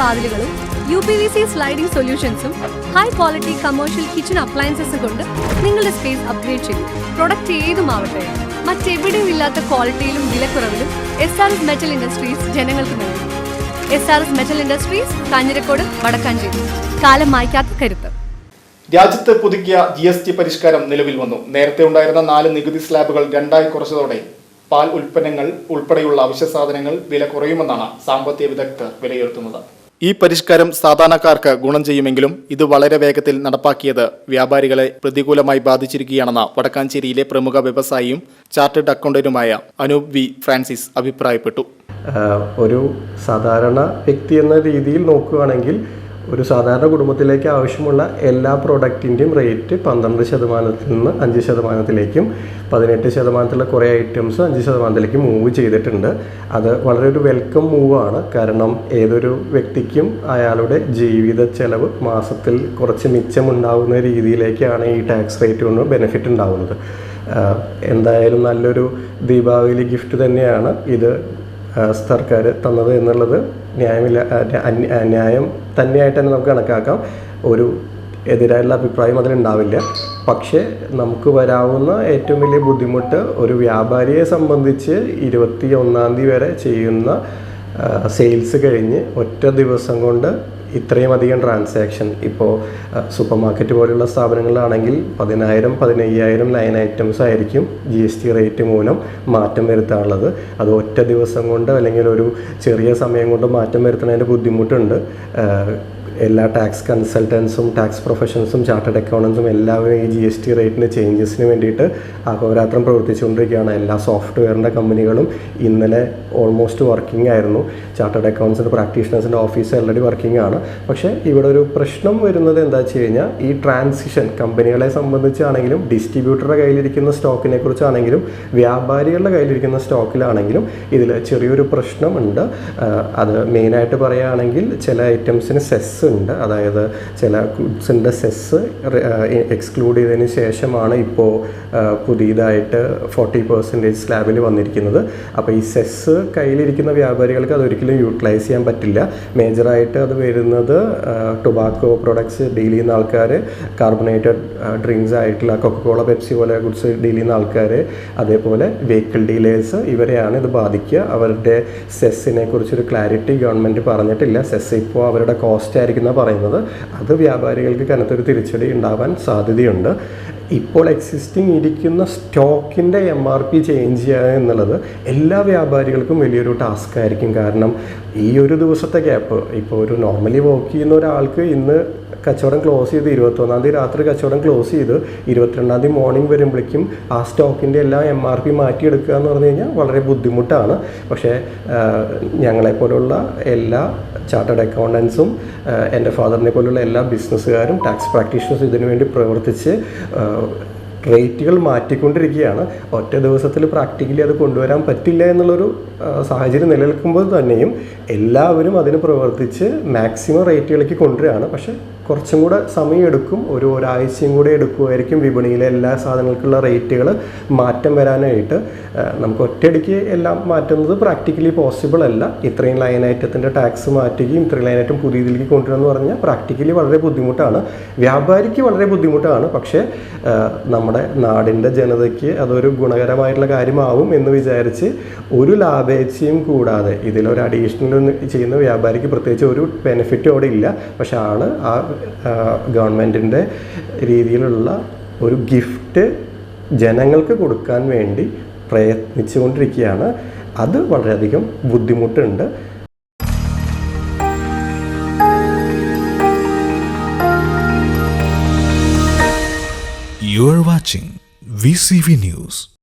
വാതിലുകളും U P V C sliding സൊല്യൂഷൻസും high quality commercial kitchen അപ്ലയൻസസും കൊണ്ട് നിങ്ങളുടെ സ്പേസ് അപ്ഗ്രേഡ് ചെയ്യും പ്രൊഡക്റ്റ് ഏതുമാവട്ടെ മറ്റെവിടെയും ഇല്ലാത്ത ക്വാളിറ്റിയിലും വിലക്കുറവിലും S R S metal industries ജനങ്ങൾക്ക് നൽകും. S R S metal industries Kanjirakode Vadakkanchery. കാലം മായ്ക്കാത്ത കരുത്ത്. രാജ്യത്ത് പുതുക്കിയ ജി എസ് ടി പരിഷ്കാരം നിലവിൽ വന്നു. നേരത്തെ ഉണ്ടായിരുന്ന നാല് നികുതി സ്ലാബുകൾ രണ്ടായി കുറച്ചതോടെ പാൽ ഉൽപ്പന്നങ്ങൾ ഉൾപ്പെടെയുള്ള അവശ്യ സാധനങ്ങൾ വില കുറയുമെന്നാണ് സാമ്പത്തിക വിദഗ്ധർ വിലയിരുത്തുന്നത്. ഈ പരിഷ്കാരം സാധാരണക്കാർക്ക് ഗുണം ചെയ്യുമെങ്കിലും ഇത് വളരെ വേഗത്തിൽ നടപ്പാക്കിയത് വ്യാപാരികളെ പ്രതികൂലമായി ബാധിച്ചിരിക്കുകയാണെന്ന് വടക്കാഞ്ചേരിയിലെ പ്രമുഖ വ്യവസായിയും ചാർട്ടേഡ് അക്കൗണ്ടന്റുമായ അനൂപ് വി ഫ്രാൻസിസ് അഭിപ്രായപ്പെട്ടു. ഒരു സാധാരണ വ്യക്തി എന്ന രീതിയിൽ നോക്കുകയാണെങ്കിൽ ഒരു സാധാരണ കുടുംബത്തിലേക്ക് ആവശ്യമുള്ള എല്ലാ പ്രോഡക്റ്റിന്റെയും റേറ്റ് പന്ത്രണ്ട് ശതമാനത്തിൽ നിന്ന് അഞ്ച് ശതമാനത്തിലേക്കും പതിനെട്ട് ശതമാനത്തിലുള്ള കുറേ ഐറ്റംസ് അഞ്ച് ശതമാനത്തിലേക്ക് മൂവ് ചെയ്തിട്ടുണ്ട്. അത് വളരെ ഒരു വെൽക്കം മൂവാണ് കാരണം ഏതൊരു വ്യക്തിക്കും അയാളുടെ ജീവിത ചെലവ് മാസത്തിൽ കുറച്ച് മിച്ചമുണ്ടാകുന്ന രീതിയിലേക്കാണ് ഈ ടാക്സ് റേറ്റ് കൊണ്ട് ബെനിഫിറ്റ് ഉണ്ടാകുന്നത് എന്തായാലും നല്ലൊരു ദീപാവലി ഗിഫ്റ്റ് തന്നെയാണ്. ഇത് സർക്കാർ തന്നത് എന്നുള്ളത് ന്യായമില്ല ന്യായം തന്നെയായിട്ട് തന്നെ നമുക്ക് കണക്കാക്കാം. ഒരു എതിരായുള്ള അഭിപ്രായം അതിലുണ്ടാവില്ല പക്ഷേ നമുക്ക് വരാവുന്ന ഏറ്റവും വലിയ ബുദ്ധിമുട്ട് ഒരു വ്യാപാരിയെ സംബന്ധിച്ച് ഇരുപത്തി ഒന്നാം തീയതി വരെ ചെയ്യുന്ന സെയിൽസ് കഴിഞ്ഞ് ഒറ്റ ദിവസം കൊണ്ട് ഇത്രയും അധികം ട്രാൻസാക്ഷൻ ഇപ്പോൾ സൂപ്പർ മാർക്കറ്റ് പോലെയുള്ള സ്ഥാപനങ്ങളിലാണെങ്കിൽ പതിനായിരം പതിനയ്യായിരം ലൈൻ ഐറ്റംസ് ആയിരിക്കും ജി എസ് ടി റേറ്റ് മൂലം മാറ്റം വരുത്താനുള്ളത്. അത് ഒറ്റ ദിവസം കൊണ്ട് അല്ലെങ്കിൽ ഒരു ചെറിയ സമയം കൊണ്ട് മാറ്റം വരുത്തുന്നതിന്റെ ബുദ്ധിമുട്ടുണ്ട്. എല്ലാ ടാക്സ് കൺസൾട്ടൻസും ടാക്സ് പ്രൊഫഷൻസും ചാർട്ടേഡ് അക്കൗണ്ടൻസും എല്ലാവരും ഈ ജി എസ് ടി റേറ്റിന്റെ ചേഞ്ചസിന് വേണ്ടിയിട്ട് അഹോരാത്രം പ്രവർത്തിച്ചുകൊണ്ടിരിക്കുകയാണ്. എല്ലാ സോഫ്റ്റ്വെയറിന്റെ കമ്പനികളും ഇന്നലെ ഓൾമോസ്റ്റ് വർക്കിംഗ് ആയിരുന്നു. ചാർട്ടേഡ് അക്കൗണ്ട്സിന്റെ പ്രാക്ടീഷണേഴ്സിന്റെ ഓഫീസ് ഓൾറെഡി വർക്കിംഗ് ആണ്. പക്ഷേ ഇവിടെ ഒരു പ്രശ്നം വരുന്നത് എന്താ വെച്ച് കഴിഞ്ഞാൽ ഈ ട്രാൻസിഷൻ കമ്പനികളെ സംബന്ധിച്ചാണെങ്കിലും ഡിസ്ട്രിബ്യൂട്ടറുടെ കയ്യിലിരിക്കുന്ന സ്റ്റോക്കിനെ കുറിച്ചാണെങ്കിലും വ്യാപാരികളുടെ കയ്യിലിരിക്കുന്ന സ്റ്റോക്കിലാണെങ്കിലും ഇതിൽ ചെറിയൊരു പ്രശ്നമുണ്ട്. അത് മെയിനായിട്ട് പറയുകയാണെങ്കിൽ ചില ഐറ്റംസിന് സെസ് ഉണ്ട്. അതായത് ചില ഗുഡ്സിന്റെ സെസ് എക്സ്ക്ലൂഡ് ചെയ്തതിന് ശേഷമാണ് ഇപ്പോൾ പുതിയതായിട്ട് ഫോർട്ടി പെർസെന്റേജ് സ്ലാബിൽ വന്നിരിക്കുന്നത്. അപ്പോൾ ഈ സെസ് കയ്യിലിരിക്കുന്ന വ്യാപാരികൾക്ക് അതൊരിക്കലും യൂട്ടിലൈസ് ചെയ്യാൻ പറ്റില്ല. മേജറായിട്ട് അത് വരുന്നത് ടൊബാക്കോ പ്രൊഡക്ട്സ് ഡീൽ ചെയ്യുന്ന ആൾക്കാർ കാർബണേറ്റഡ് ഡ്രിങ്ക്സ് ആയിട്ടുള്ള കൊക്കോള പെപ്സി പോലെ ഗുഡ്സ് ഡീൽ ചെയ്യുന്ന ആൾക്കാർ അതേപോലെ വെഹിക്കിൾ ഡീലേഴ്സ് ഇവരെയാണ് ഇത് ബാധിക്കുക. അവരുടെ സെസ്സിനെ കുറിച്ചൊരു ക്ലാരിറ്റി ഗവൺമെന്റ് പറഞ്ഞിട്ടില്ല. സെസ് ഇപ്പോൾ അവരുടെ കോസ്റ്റ് ആയിരിക്കും എന്നാണ് പറയുന്നത്. അത് വ്യാപാരികൾക്ക് കനത്തൊരു തിരിച്ചടി ഉണ്ടാവാൻ സാധ്യതയുണ്ട്. ഇപ്പോൾ എക്സിസ്റ്റിംഗ് ഇരിക്കുന്ന സ്റ്റോക്കിന്റെ എം ആർ പി ചേഞ്ച് ചെയ്യുക എന്നുള്ളത് എല്ലാ വ്യാപാരികൾക്കും വലിയൊരു ടാസ്ക് ആയിരിക്കും. കാരണം ഈ ഒരു ദിവസത്തെ ഗ്യാപ്പ് ഇപ്പോൾ ഒരു നോർമലി വർക്ക് ചെയ്യുന്ന ഒരാൾക്ക് ഇന്ന് കച്ചവടം ക്ലോസ് ചെയ്ത് ഇരുപത്തൊന്നാം തീയതി രാത്രി കച്ചവടം ക്ലോസ് ചെയ്ത് ഇരുപത്തിരണ്ടാം തീയതി മോർണിംഗ് വരുമ്പോഴേക്കും ആ സ്റ്റോക്കിന്റെ എല്ലാം എം ആർ പി മാറ്റിയെടുക്കുക എന്ന് പറഞ്ഞു കഴിഞ്ഞാൽ വളരെ ബുദ്ധിമുട്ടാണ്. പക്ഷേ ഞങ്ങളെപ്പോലുള്ള എല്ലാ ചാർട്ടേഡ് അക്കൗണ്ടൻസും എന്റെ ഫാദറിനെ പോലുള്ള എല്ലാ ബിസിനസ്സുകാരും ടാക്സ് പ്രാക്ടീഷണേഴ്സും ഇതിനു വേണ്ടി പ്രവർത്തിച്ച് റേറ്റുകൾ മാറ്റിക്കൊണ്ടിരിക്കുകയാണ്. ഒറ്റ ദിവസത്തിൽ പ്രാക്ടിക്കലി അത് കൊണ്ടുവരാൻ പറ്റില്ല എന്നുള്ളൊരു സാഹചര്യം നിലനിൽക്കുമ്പോൾ തന്നെയും എല്ലാവരും അതിന് പ്രവർത്തിച്ച് മാക്സിമം റേറ്റുകളിലേക്ക് കൊണ്ടുവരികയാണ്. പക്ഷേ കുറച്ചും കൂടെ സമയം എടുക്കും. ഒരു ഒരാഴ്ചയും കൂടെ എടുക്കുമായിരിക്കും വിപണിയിലെ എല്ലാ സാധനങ്ങൾക്കുള്ള റേറ്റുകൾ മാറ്റം വരാനായിട്ട്. നമുക്ക് ഒറ്റയടിക്ക് എല്ലാം മാറ്റുന്നത് പ്രാക്ടിക്കലി പോസിബിൾ അല്ല. ഇത്രയും ലൈൻ ഐറ്റത്തിന്റെ ടാക്സ് മാറ്റുകയും ഇത്രയും ലൈൻ ഐറ്റം പുതിയ ഇതിലേക്ക് കൊണ്ടുവരിക പറഞ്ഞാൽ പ്രാക്ടിക്കലി വളരെ ബുദ്ധിമുട്ടാണ്. വ്യാപാരിക്ക് വളരെ ബുദ്ധിമുട്ടാണ്. പക്ഷേ നമ്മുടെ നാടിന്റെ ജനതയ്ക്ക് അതൊരു ഗുണകരമായിട്ടുള്ള കാര്യമാവും എന്ന് വിചാരിച്ച് ഒരു ലാഭേച്ഛയും കൂടാതെ ഇതിലൊരു അഡീഷണൽ ചെയ്യുന്ന വ്യാപാരിക്ക് പ്രത്യേകിച്ച് ഒരു ബെനിഫിറ്റും അവിടെ ഇല്ല. പക്ഷേ ആണ് ആ ഗവൺമെന്റിന്റെ രീതിയിലുള്ള ഒരു ഗിഫ്റ്റ് ജനങ്ങൾക്ക് കൊടുക്കാൻ വേണ്ടി പ്രയത്നിച്ചുകൊണ്ടിരിക്കുകയാണ് അത് വളരെയധികം ബുദ്ധിമുട്ടുണ്ട് You are watching VCV News.